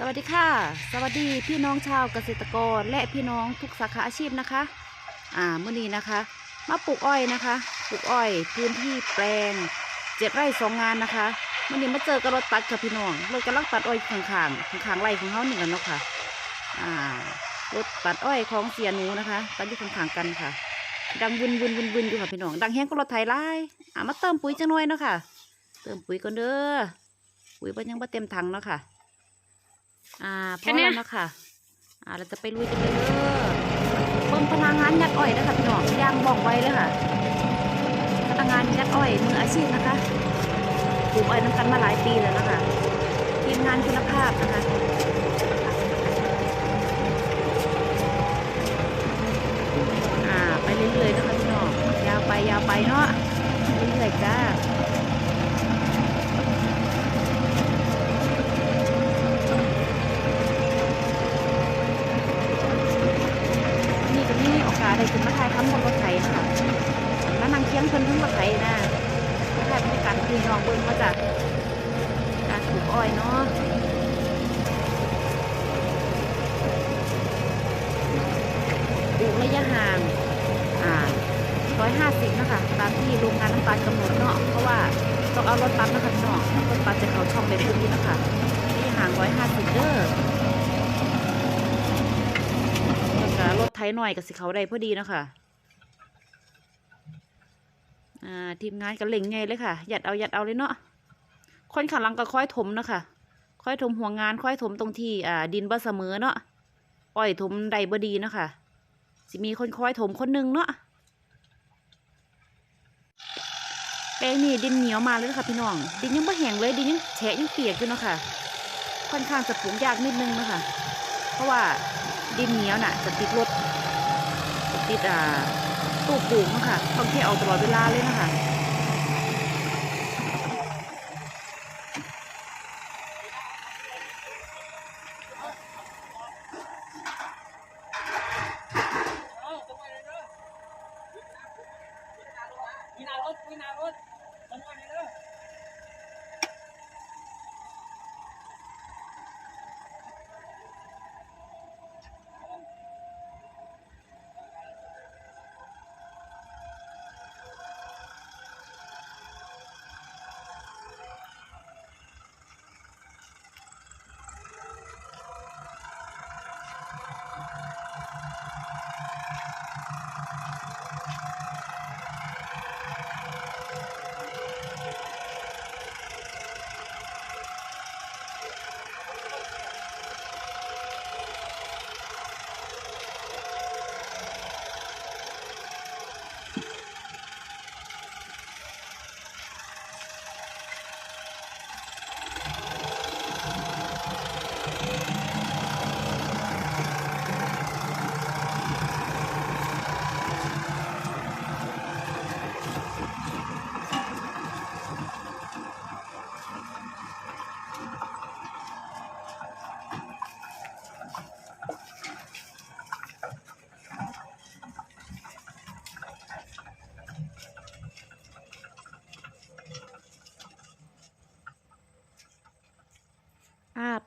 สวัสดีค่ะ สวัสดีพี่น้องชาวเกษตรกรและพี่น้องทุกสาขาอาชีพนะคะ อ่าเมื่อนี้นะคะ มาปลูกอ้อยนะคะ ปลูกอ้อยพื้นที่แปลงเจ็ดไร่สองงานนะคะเมื่อนี้มาเจอกับรถตัดค่ะพี่น้องรถกำลังตัดอ้อยข้างๆข้างๆไร่ของเขาหนึ่งกันเนาะค่ะอ่ารถตัดอ้อยของเสียหนูนะคะตัดอยู่ข้างๆกันค่ะ ดังวุนวุนวุนวุนอยู่ค่ะพี่น้องดังแห้งก็รถไถไล่อ่ามาเติมปุ๋ยจังหน่อยเนาะค่ะ เติมปุ๋ยก่อนเด้อปุ๋ยมันยังไม่เต็มถังเนาะค่ะ อ่าพแค่อเนี้ยแล้วเนาะค่ะอ่าเราจะไปลุยกันเลยเด้อเบิ่งพลังงานยัดอ้อยนะคะพี่น้องย่างบ้องไว้เลยค่ะพนักงานยัดอ้อยมืออาชีพนะคะปลูกอ้อยน้ำกันมาหลายปีแล้วนะคะทีมงานคุณภาพนะคะ อ่า ไปเรื่อยๆนะคะพี่น้อง ยาวไปยาวไปเนาะ เรื่อยๆจ้า นี่ก็มีโอกาส ได้ขึ้นมาถ่ายทำบนรถไถนะคะมานั่งเคียงเพิ่นทั้งรถไถนะมาถ่ายบรรยากาศพี่น้องเบิ่งมาจากการปลูกอ้อยเนาะปลูกระยะห่าง อ่าร้อยห้าสิบนะคะ ตามที่โรงงานน้ำตาลกำหนดเนาะ เพราะว่าต้องเอารถตัดนะคะพี่น้องรถตัดจะเข้าช่องแบบนี้นะคะระยะห่างร้อยห้าสิบเด้อ แล้หน่อยกับสิเขาได้พอดีเนาะคะอ่าทีมงานกันเล่งไงเลยค่ะ หยัดเอาหยัดเอาเลยเนาะค่อนขันหลังก็ค่อยถมเนาะค่ะค่อยถมหัวงานค่อยถมตรงที่อ่าดินบ่เสมอเนาะอ้อยถมใดบ่ดีเนาะค่ะสิมีคนค่อยถมคนหนึงเนาะแปลงนี้ดินเหนียวมาเลยค่ะพี่น้อง ดินยังไม่แห้งเลยดินยังแฉะยังเปียกอยู่เนาะค่ะ ค่อนข้างจะปลูกยากนิดนึงเนาะค่ะ เพราะว่าดินเหนียวน่ะจะติดรถ ติดอ่าตู้ปลูกนะค่ะต้องแค่เอาตลอดเวลาเลยนะคะ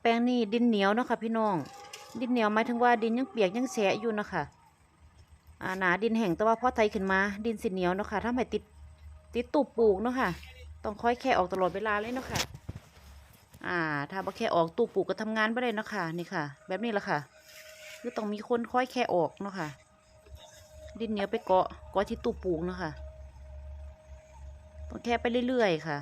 แปลงนี้ดินเหนียวเนาะค่ะพี่น้อง ดินเหนียวหมายถึงว่าดินยังเปียกยังแฉะอยู่เนาะค่ะอ่าหนาดินแห้งแต่ว่าพอไทยขึ้นมา ดินสีเหนียวเนาะค่ะถ้าไม่ติดติดตูบปลูกเนาะค่ะ ต้องคอยแค่ออกตลอดเวลาเลยเนาะค่ะ อ่า ถ้าบ่แค่ออกตูบปลูกก็ทำงานไม่ได้เนาะค่ะนี่ค่ะ แบบนี้แหละค่ะคือต้องมีคนคอยแค่ออกเนาะค่ะ ดินเหนียวไปเกาะเกาะที่ตูบปลูกเนาะค่ะต้องแค่ไปเรื่อยๆค่ะ